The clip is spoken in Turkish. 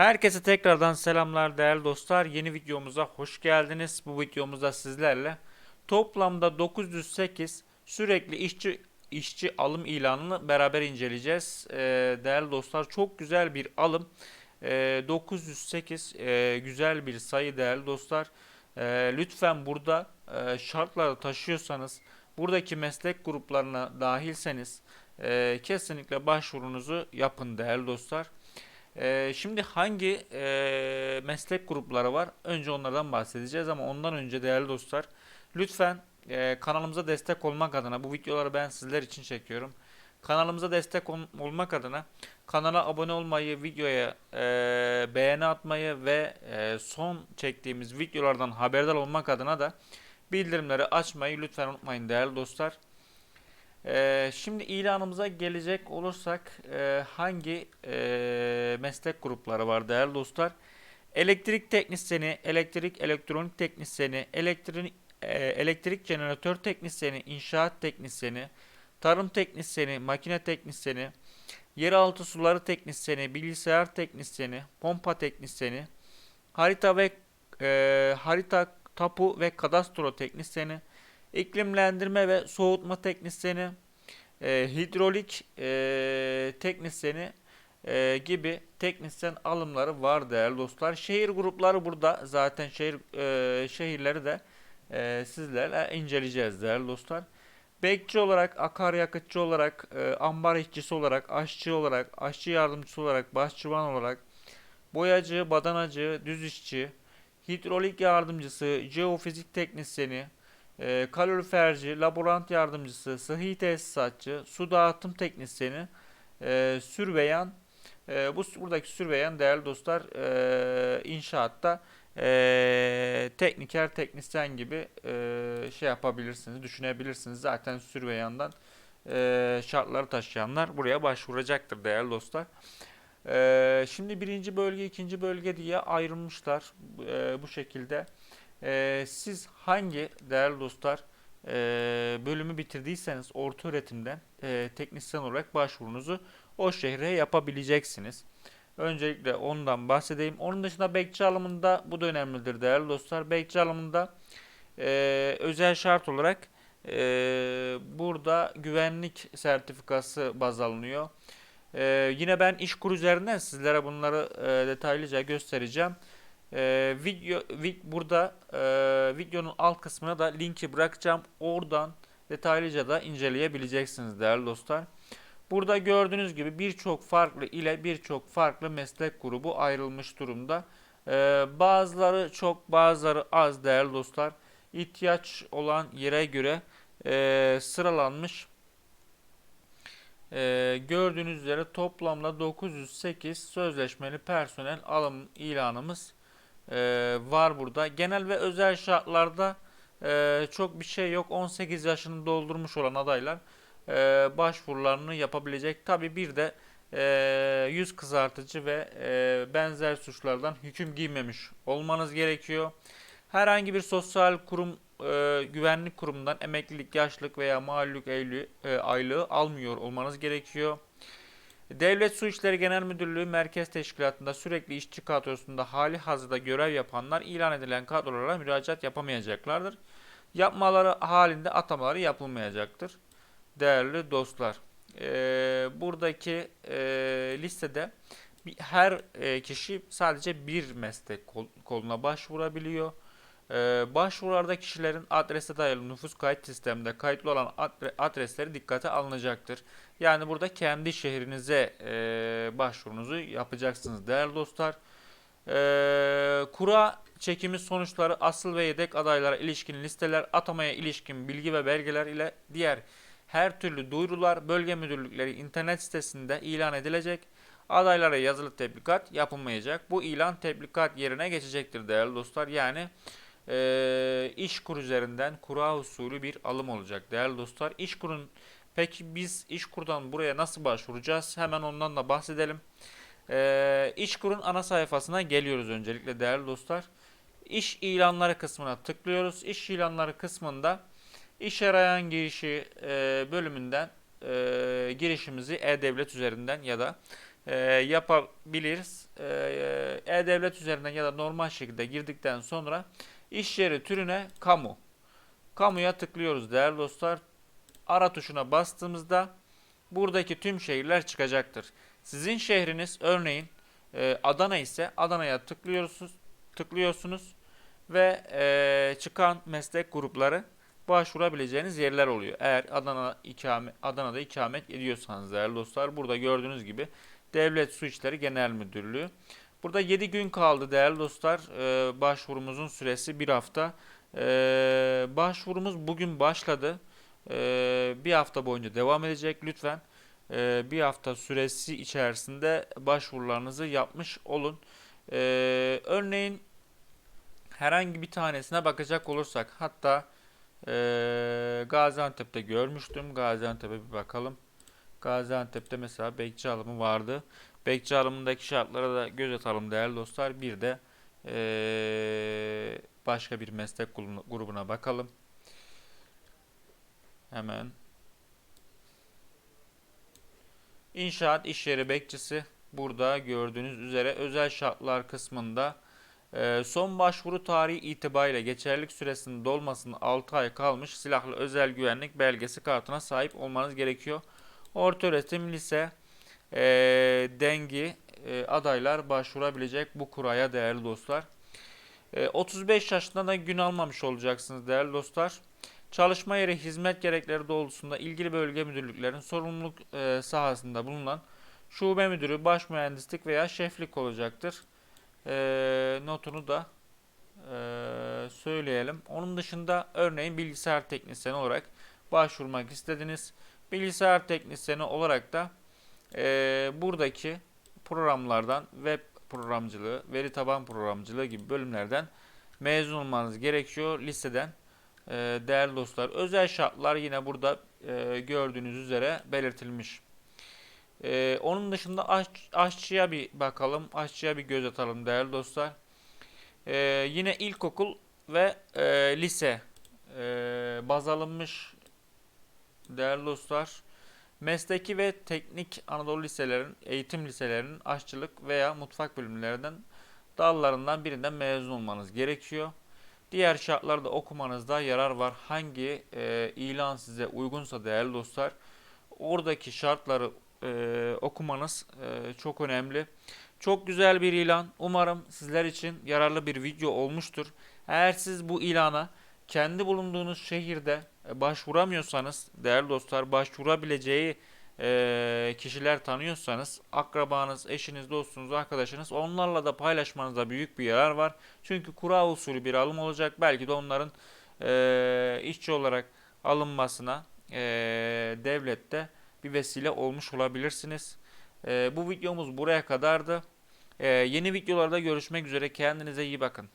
Herkese tekrardan selamlar değerli dostlar. Yeni videomuza hoş geldiniz. Bu videomuzda sizlerle toplamda 908 sürekli işçi işçi alım ilanını beraber inceleyeceğiz. Ee, değerli dostlar çok güzel bir alım. Ee, 908 e, güzel bir sayı değerli dostlar. Ee, lütfen burada e, şartları taşıyorsanız buradaki meslek gruplarına dahilseniz e, kesinlikle başvurunuzu yapın değerli dostlar. Ee, şimdi hangi e, meslek grupları var? Önce onlardan bahsedeceğiz ama ondan önce değerli dostlar lütfen e, kanalımıza destek olmak adına bu videoları ben sizler için çekiyorum. Kanalımıza destek ol- olmak adına kanala abone olmayı, videoya e, beğeni atmayı ve e, son çektiğimiz videolardan haberdar olmak adına da bildirimleri açmayı lütfen unutmayın değerli dostlar. Ee, şimdi ilanımıza gelecek olursak e, hangi e, meslek grupları var değerli dostlar? Elektrik teknisyeni, elektrik elektronik teknisyeni, elektrik e, elektrik jeneratör teknisyeni, inşaat teknisyeni, tarım teknisyeni, makine teknisyeni, yeraltı suları teknisyeni, bilgisayar teknisyeni, pompa teknisyeni, harita ve e, harita tapu ve kadastro teknisyeni, iklimlendirme ve soğutma teknisyeni, e, hidrolik e, teknisyeni e, gibi teknisyen alımları var değerli dostlar. Şehir grupları burada zaten şehir e, şehirleri de e, sizlerle inceleyeceğiz değerli dostlar. Bekçi olarak, akaryakıtçı olarak, e, ambar işçisi olarak, aşçı olarak, aşçı yardımcısı olarak, başçıvan olarak, boyacı, badanacı, düz işçi, hidrolik yardımcısı, jeofizik teknisyeni, e, kaloriferci, laborant yardımcısı, sıhhi tesisatçı, su dağıtım teknisyeni, e, sürveyan, e, bu buradaki sürveyan değerli dostlar e, inşaatta e, tekniker, teknisyen gibi e, şey yapabilirsiniz, düşünebilirsiniz. Zaten sürveyandan e, şartları taşıyanlar buraya başvuracaktır değerli dostlar. E, şimdi birinci bölge, ikinci bölge diye ayrılmışlar e, bu şekilde. Ee, siz hangi değerli dostlar e, bölümü bitirdiyseniz orta öğretimden e, teknisyen olarak başvurunuzu o şehre yapabileceksiniz. Öncelikle ondan bahsedeyim. Onun dışında bekçi alımında bu da önemlidir değerli dostlar. Bekçi alımında e, özel şart olarak e, burada güvenlik sertifikası baz alınıyor. E, yine ben İşkur üzerinden sizlere bunları e, detaylıca göstereceğim. Ee, video vi- burada e, videonun alt kısmına da linki bırakacağım. Oradan detaylıca da inceleyebileceksiniz değerli dostlar. Burada gördüğünüz gibi birçok farklı ile birçok farklı meslek grubu ayrılmış durumda. Ee, bazıları çok bazıları az değerli dostlar. İhtiyaç olan yere göre e, sıralanmış. Ee, gördüğünüz üzere toplamda 908 sözleşmeli personel alım ilanımız e, var burada. Genel ve özel şartlarda e, çok bir şey yok. 18 yaşını doldurmuş olan adaylar e, başvurularını yapabilecek. Tabi bir de e, yüz kızartıcı ve e, benzer suçlardan hüküm giymemiş olmanız gerekiyor. Herhangi bir sosyal kurum e, güvenlik kurumundan emeklilik, yaşlılık veya aylığı, e, aylığı almıyor olmanız gerekiyor. Devlet Su İşleri Genel Müdürlüğü Merkez Teşkilatı'nda sürekli işçi kadrosunda hali hazırda görev yapanlar ilan edilen kadrolara müracaat yapamayacaklardır. Yapmaları halinde atamaları yapılmayacaktır. Değerli dostlar, eee, buradaki eee, listede her eee, kişi sadece bir meslek kol- koluna başvurabiliyor. Eee başvurularda kişilerin adrese dayalı nüfus kayıt sisteminde kayıtlı olan adre- adresleri dikkate alınacaktır. Yani burada kendi şehrinize eee, başvurunuzu yapacaksınız değerli dostlar. Eee, kura çekimi sonuçları asıl ve yedek adaylara ilişkin listeler, atamaya ilişkin bilgi ve belgeler ile diğer her türlü duyurular bölge müdürlükleri internet sitesinde ilan edilecek. Adaylara yazılı tebligat yapılmayacak. Bu ilan tebligat yerine geçecektir değerli dostlar. Yani eee İşkur üzerinden kura usulü bir alım olacak değerli dostlar. İşkur'un peki biz İşkur'dan buraya nasıl başvuracağız? Hemen ondan da bahsedelim. Eee İşkur'un ana sayfasına geliyoruz öncelikle değerli dostlar. İş ilanları kısmına tıklıyoruz. İş ilanları kısmında iş arayan girişi eee, bölümünden eee, girişimizi e-devlet üzerinden ya da e, yapabiliriz. E, E-Devlet üzerinden ya da normal şekilde girdikten sonra iş yeri türüne kamu. Kamuya tıklıyoruz değerli dostlar. Ara tuşuna bastığımızda buradaki tüm şehirler çıkacaktır. Sizin şehriniz örneğin e, Adana ise Adana'ya tıklıyorsunuz, tıklıyorsunuz ve e, çıkan meslek grupları başvurabileceğiniz yerler oluyor. Eğer Adana ikame, Adana'da ikamet ediyorsanız değerli dostlar burada gördüğünüz gibi Devlet Su İşleri Genel Müdürlüğü. Burada 7 gün kaldı değerli dostlar. E, başvurumuzun süresi bir hafta. E, başvurumuz bugün başladı. E, bir hafta boyunca devam edecek. Lütfen e, bir hafta süresi içerisinde başvurularınızı yapmış olun. E, örneğin herhangi bir tanesine bakacak olursak hatta ee, Gaziantep'te görmüştüm. Gaziantep'e bir bakalım. Gaziantep'te mesela bekçi alımı vardı. Bekçi alımındaki şartlara da göz atalım değerli dostlar. Bir de ee, başka bir meslek grubuna- bakalım. Hemen. İnşaat iş yeri bekçisi burada gördüğünüz üzere özel şartlar kısmında son başvuru tarihi itibariyle geçerlilik süresinin dolmasının 6 ay kalmış silahlı özel güvenlik belgesi kartına sahip olmanız gerekiyor. Ortaöğretim, lise, e, dengi e, adaylar başvurabilecek bu kuraya değerli dostlar. E, 35 yaşından da gün almamış olacaksınız değerli dostlar. Çalışma yeri hizmet gerekleri doğrultusunda ilgili bölge müdürlüklerinin sorumluluk e, sahasında bulunan şube müdürü, baş mühendislik veya şeflik olacaktır e, notunu da e, söyleyelim. Onun dışında örneğin bilgisayar teknisyeni olarak başvurmak istediniz. Bilgisayar teknisyeni olarak da e, buradaki programlardan web programcılığı, veri taban programcılığı gibi bölümlerden mezun olmanız gerekiyor liseden. E, değerli dostlar, özel şartlar yine burada e, gördüğünüz üzere belirtilmiş. Ee, onun dışında aş, aşçıya bir bakalım. Aşçıya bir göz atalım değerli dostlar. Ee, yine ilkokul ve e, lise e, baz alınmış değerli dostlar. Mesleki ve teknik Anadolu liselerin, eğitim liselerinin aşçılık veya mutfak bölümlerinden dallarından birinden mezun olmanız gerekiyor. Diğer şartlarda okumanızda yarar var. Hangi e, ilan size uygunsa değerli dostlar, oradaki şartları e, okumanız e, çok önemli. Çok güzel bir ilan. Umarım sizler için yararlı bir video olmuştur. Eğer siz bu ilana kendi bulunduğunuz şehirde e, başvuramıyorsanız, değerli dostlar başvurabileceği e, kişiler tanıyorsanız, akrabanız, eşiniz, dostunuz, arkadaşınız onlarla da paylaşmanızda büyük bir yarar var. Çünkü kura usulü bir alım olacak. Belki de onların e, işçi olarak alınmasına e, devlette bir vesile olmuş olabilirsiniz. Ee, bu videomuz buraya kadardı. Ee, yeni videolarda görüşmek üzere. Kendinize iyi bakın.